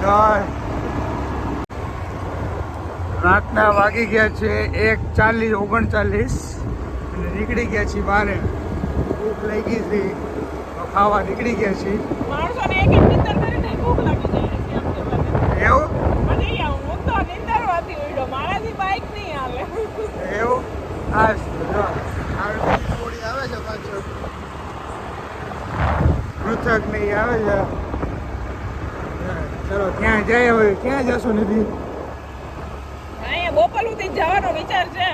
God રાતના વાગી ગયા છે એક ચાલીસ ઓગણચાલીસ અને નીકળી ગયા છીએ બારે ભૂખ લાગી ગઈ હતી ખાવા નીકળી ગયા છીએ. એવું. એવું આ જો આવી થોડી આવે છે પાછું પૃથક નહીં આવે છે ચલો ત્યાં જાય હવે? ક્યાં જશો નિધિ અહીંયા બોપલ સુધી જવાનો વિચાર છે.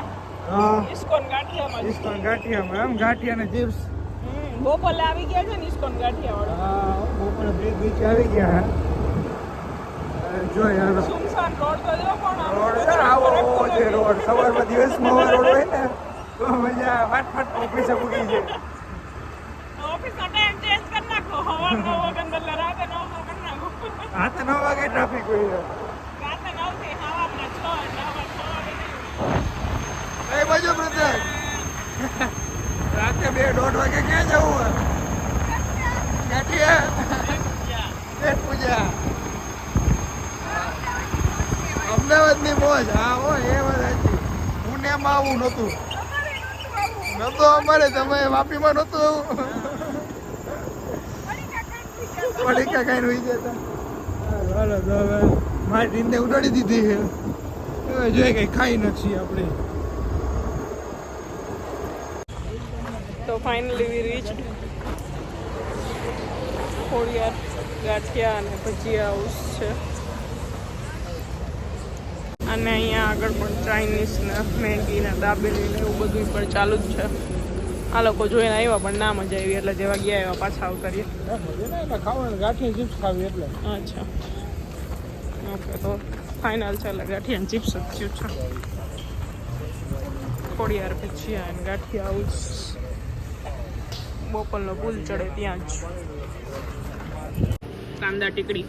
હા. ઇસ્કોન ગાંઠિયામાં ઇસ્કોન ગાંઠિયામાં એમ ગાંઠિયા ને ચિપ્સ બોપલ આવી ગયા છે ને ઇસ્કોન ગાંઠિયાવાળો. હા બપોરે બ્રિજ બીચ આવી ગયા જો યાર સુમસાન રોડ તો જો પણ રોડ છે આવો આવો રોડ સવારમાં દિવસમાં રોડ હોય ને તો મજા ફાટફાટ ઓફિસે પૂગી જાય. ઓફિસનો ટાઈમ ચેન્જ કરી નાખો સવાર હાથ નવ વાગે ટ્રાફિક હોય છે. રાતે. કઈ બાજુ પ્રત્યેક રાતે બે દોઢ વાગે ક્યાં જવું પેટ પૂજા. અમદાવાદની મોજ. હા હો એ વાત સાચી. પુણ્યમાં આવું નતું નતો અમારે તમે વાપીમાં નહોતું આવું. પડીકા ખાઈને હોઈ જતા હાલો તો હવે મારી ટીમને ઉડાડી દીધી છે. હવે જોઈએ કઈ ખાઈ નથી આપણે. તો finally we reach Khodiyar Ganthiya અને ભજીયા હાઉસ છે. અને અહીંયા આગળ પણ ચાઇનીઝ ને મેગી ને દાબેલી ને એવું બધું પણ ચાલુ જ છે. આ લોકો જોઈને આવ્યા પણ ના મજા આવી એટલે જેવા ગયા એવા પાછા આવતા રહ્યા. ખાવાનું ગાંઠી ચિપ્સ ખાવી એટલે. અચ્છા. ઓકે તો ફાઇનલ છે એટલે ગાંઠિયા ચિપ્સ જ થયું છે. ખોડિયાર ભજીયા અને ગાંઠિયા હાઉસ બોપલનો પુલ ચડે ત્યાં જ. કાંદા ટીકડી.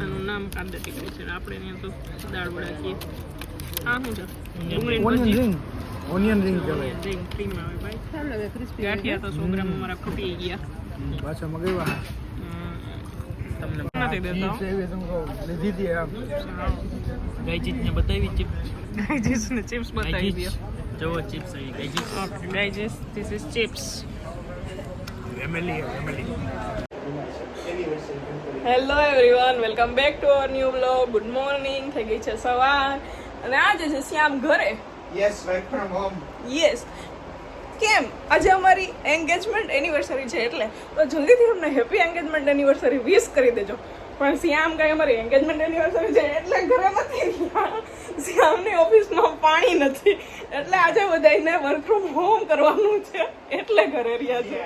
આનું નામ કાંદા ટીકડી છે આપણે અહીંયા તો દાળ વડા કહીએ આ શું છે? ડુંગળી ઓનિયન ભજી રિંગ ઓનિયન રિંગ કહેવાય. ring, cream આવે ભાઈ. ગાંઠિયા તો સો ગ્રામ મારા ખૂટી ગયા. પાછા મગાવ્યા તમને નથી દેતા ચિપ્સ એવી તમે કહો લીધી હતી આમ ગાયચીજ ને બતાવી ચીપ ડાયજેસ્ટ ને ચિપ્સ બતાવી દો જવો ચિપ્સ આવી ગાયચીજ Okay, digest. This is chips. Family family hello everyone welcome back to our new blog good morning થઈ ગઈ છે સવાર અને આજે છે શ્યામ ઘરે yes right from home yes કેમ? આજે અમારી એન્ગેજમેન્ટ એનિવર્સરી છે એટલે. તો જલ્દીથી અમને હેપી એન્ગેજમેન્ટ એનિવર્સરી વિશ કરી દેજો. પણ શ્યામ કાંઈ અમારી એન્ગેજમેન્ટ એનિવર્સરી છે એટલે ઘરે નથી શ્યામની ઓફિસમાં પાણી નથી. એટલે આજે બધાને વર્ક ફ્રોમ હોમ કરવાનું છે. એટલે ઘરે રહ્યા છે.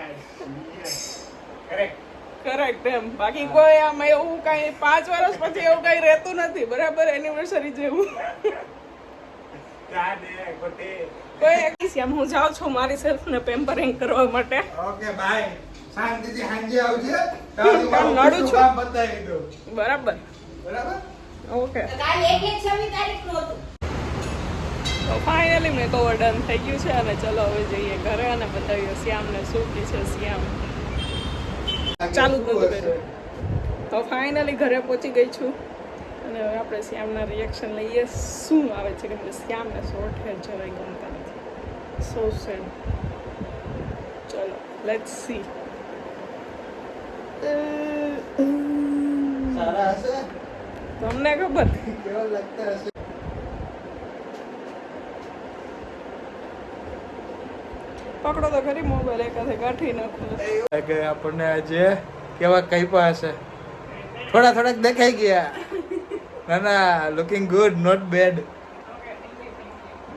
કરેક્ટ એમ. બાકી કોઈ આમ એવું કઈ પાંચ વર્ષ પછી એવું કઈ રહેતું નથી. બરાબર એનિવર્સરી જેવું. કોઈ શ્યામ હું જાઉં છું મારી સેલ્ફ ને પેમ્પરિંગ કરવા માટે. Okay bye. શાંતિથી હાંજે આવજે. તારું કામ નડું છું. કામ બતાવી દો બરાબર. બરાબર? ઓકે. કાલે એક એક છવ્વીસ તારીખનું હતું. તો ફાઇનલી મેકઓવર ડન થઈ ગયું છે અને ચલો હવે જઈએ ઘરે અને બતાવીએ શ્યામને શું કે છે શ્યામ. ચાલુ જ કર્યું. તો ફાઇનલી ઘરે પહોંચી ગઈ છું. અને હવે આપણે શ્યામના રિએક્શન લઈએ. શું આવે છે? કે શ્યામને શોર્ટ હેર જરાય ગમતા સો સેડ ચલો લેટ્સ સી તમને ખબર? કેવા લાગતા હશે? પકડો તો ખરી મોબાઈલ એકાથે કાઢી નાખો. કે આપણને આજે કેવા કઈપા હશે? થોડા થોડાક દેખાઈ ગયા. ના ના looking good not bad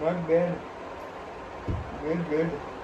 not bad good good